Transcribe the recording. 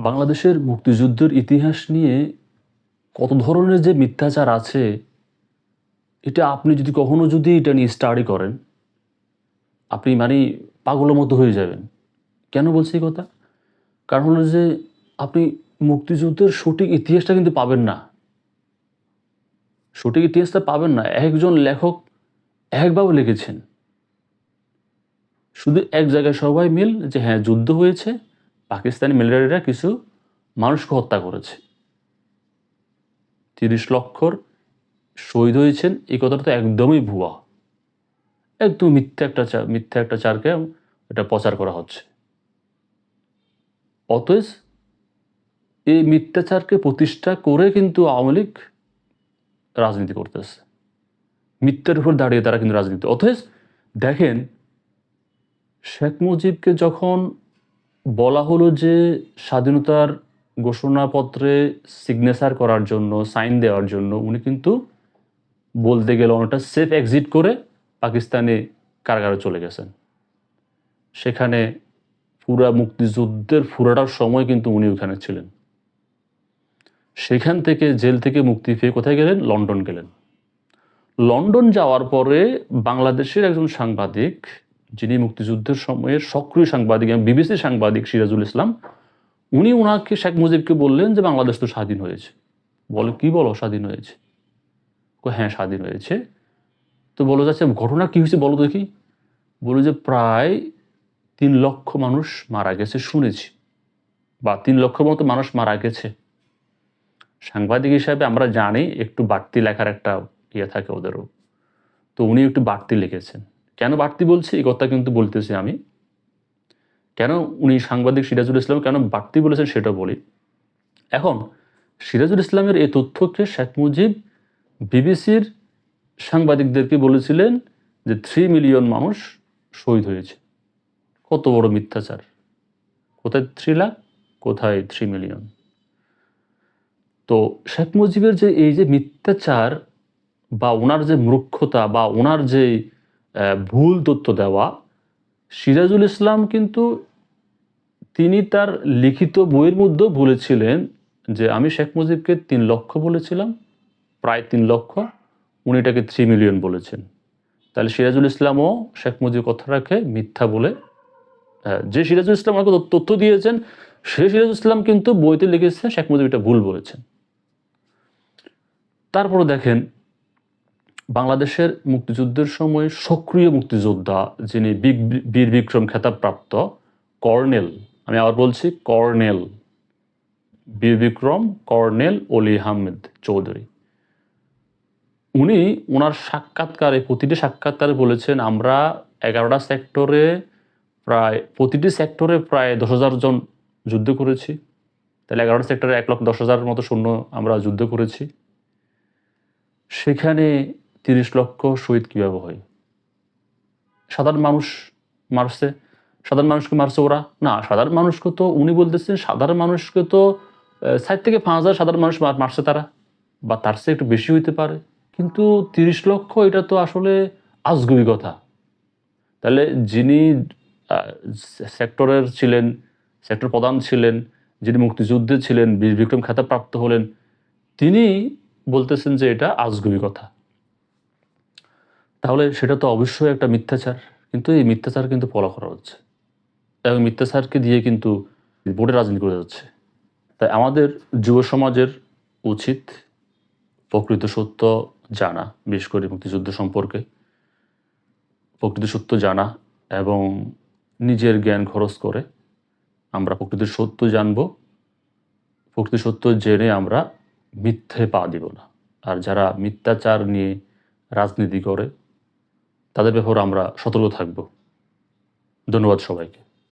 বাংলাদেশের মুক্তিযুদ্ধের ইতিহাস নিয়ে কত ধরনের যে মিথ্যাচার আছে, এটা আপনি যদি কখনো যদি এটা নিয়ে স্টাডি করেন, আপনি মানে পাগলের মতো হয়ে যাবেন। কেন বলছি এই কথা? কারণ হলো যে আপনি মুক্তিযুদ্ধের সঠিক ইতিহাসটা কিন্তু পাবেন না। সঠিক ইতিহাসটা পাবেন না। একজন লেখক একভাবে লিখেছেন। শুধু এক জায়গায় সবাই মিল যে হ্যাঁ যুদ্ধ হয়েছে পাকিস্তানি মিলিটারিরা কিছু মানুষকে হত্যা করেছে। তিরিশ লক্ষর শহীদ হয়েছেন, এই কথাটা তো একদমই ভুয়া। একদম মিথ্যা একটা মিথ্যা একটা চারকে এটা প্রচার করা হচ্ছে। অতএব এই মিথ্যাচারকে প্রতিষ্ঠা করে কিন্তু আওয়ামী লীগ রাজনীতি করতেছে। মিথ্যার উপর দাঁড়িয়ে তারা কিন্তু রাজনীতি অথচ দেখেন শেখ মুজিবকে যখন বলা হলো যে স্বাধীনতার ঘোষণাপত্রে সিগনেচার করার জন্য সাইন দেওয়ার জন্য উনি কিন্তু বলতে গেলে অনেকটা সেফ এক্সিট করে পাকিস্তানে কারাগারে চলে গেছেন। সেখানে পুরা মুক্তিযুদ্ধের পুরাটার সময় কিন্তু উনি ওখানে ছিলেন। সেখান থেকে জেল থেকে মুক্তি পেয়ে কোথায় গেলেন? লন্ডন গেলেন। লন্ডন যাওয়ার পরে বাংলাদেশের একজন সাংবাদিক যিনি মুক্তিযুদ্ধের সময়ে সক্রিয় সাংবাদিক এবং বিবিসি সাংবাদিক সিরাজুল ইসলাম, উনি ওনাকে শেখ মুজিবকে বললেন যে বাংলাদেশ তো স্বাধীন হয়েছে। বলো, কি বলো, স্বাধীন হয়েছে? হ্যাঁ স্বাধীন হয়েছে। তো বলো যাচ্ছে ঘটনা কি হয়েছে বলো দেখি। বলো যে, প্রায় তিন লক্ষ মানুষ মারা গেছে, শুনেছি। বা তিন লক্ষ মতো মানুষ মারা গেছে। সাংবাদিক হিসাবে আমরা জানি একটু বাড়তি লেখার একটা ইয়ে থাকে ওদেরও। তো উনি একটু বাড়তি লিখেছেন। কেন বাড়তি বলছি? এই কথা কিন্তু বলতেছি আমি। কেন উনি সাংবাদিক সিরাজুল ইসলাম কেন বাড়তি বলেছেন সেটা বলি। এখন, সিরাজুল ইসলামের এই তথ্যকে শেখ মুজিব বিবিসির সাংবাদিকদেরকে বলেছিলেন যে থ্রি মিলিয়ন মানুষ শহীদ হয়েছে। কত বড় মিথ্যাচার। কোথায় থ্রি লাখ কোথায় থ্রি মিলিয়ন তো শেখ মুজিবের যে এই যে মিথ্যাচার বা ওনার যে মূর্খতা বা ওনার যে ভুল তথ্য দেওয়া। সিরাজুল ইসলাম কিন্তু তিনি তার লিখিত বইয়ের মধ্যেও বলেছিলেন যে, আমি শেখ মুজিবকে তিন লক্ষ বলেছিলাম, প্রায় তিন লক্ষ। উনি এটাকে থ্রি মিলিয়ন বলেছেন। তাহলে সিরাজুল ইসলামও শেখ মুজিব কথাটাকে মিথ্যা বলে যে সিরাজুল ইসলাম আমাকে তথ্য দিয়েছেন, সে সিরাজুল ইসলাম কিন্তু বইতে লিখেছে শেখ মুজিব এটা ভুল বলেছেন। তারপরে দেখেন বাংলাদেশের মুক্তিযুদ্ধের সময় সক্রিয় মুক্তিযোদ্ধা যিনি বীর- বিক্রম খেতাবপ্রাপ্ত, কর্নেল, আমি আবার বলছি কর্নেল, বীর বিক্রম কর্নেল অলি আহমেদ চৌধুরী। উনি ওনার সাক্ষাৎকারে, প্রতিটি সাক্ষাৎকারে বলেছেন, আমরা এগারোটা সেক্টরে প্রায়, প্রতিটি সেক্টরে প্রায় দশ হাজার জন যুদ্ধ করেছি। তাহলে এগারোটা সেক্টরে এক লক্ষ দশ হাজার মতো শূন্য আমরা যুদ্ধ করেছি। সেখানে তিরিশ লক্ষ শহীদ কীভাবে হয়? সাধারণ মানুষ মারছে, সাধারণ মানুষকে মারছে ওরা? না, সাধারণ মানুষকে তো উনি বলতেছেন সাধারণ মানুষকে তো সাইড থেকে পাঁচ হাজার সাধারণ মানুষ মারছে তারা। বা তার চেয়ে একটু বেশি হইতে পারে। কিন্তু তিরিশ লক্ষ এটা তো আসলে আজগুবি কথা। তাহলে যিনি সেক্টরের ছিলেন, সেক্টর প্রধান ছিলেন, যিনি মুক্তিযুদ্ধে ছিলেন বিক্রম খেতাব প্রাপ্ত হলেন, তিনি বলতেছেন যে এটা আজগুবি কথা। তাহলে সেটা তো অবশ্যই একটা মিথ্যাচার। কিন্তু এই মিথ্যাচার কিন্তু ফলো করা হচ্ছে। এবং মিথ্যাচারকে দিয়ে কিন্তু বোর্ডে রাজনীতি করে যাচ্ছে। তাই আমাদের যুব সমাজের উচিত প্রকৃত সত্য জানা, বিশেষ করে মুক্তিযুদ্ধ সম্পর্কে। প্রকৃত সত্য জানা এবং নিজের জ্ঞান খরচ করে আমরা প্রকৃত সত্য জানব। প্রকৃত সত্য জেনে আমরা মিথ্যে পা দিব না। আর যারা মিথ্যাচার নিয়ে রাজনীতি করে তাদের ব্যাপারে আমরা সতর্ক থাকব। ধন্যবাদ সবাইকে।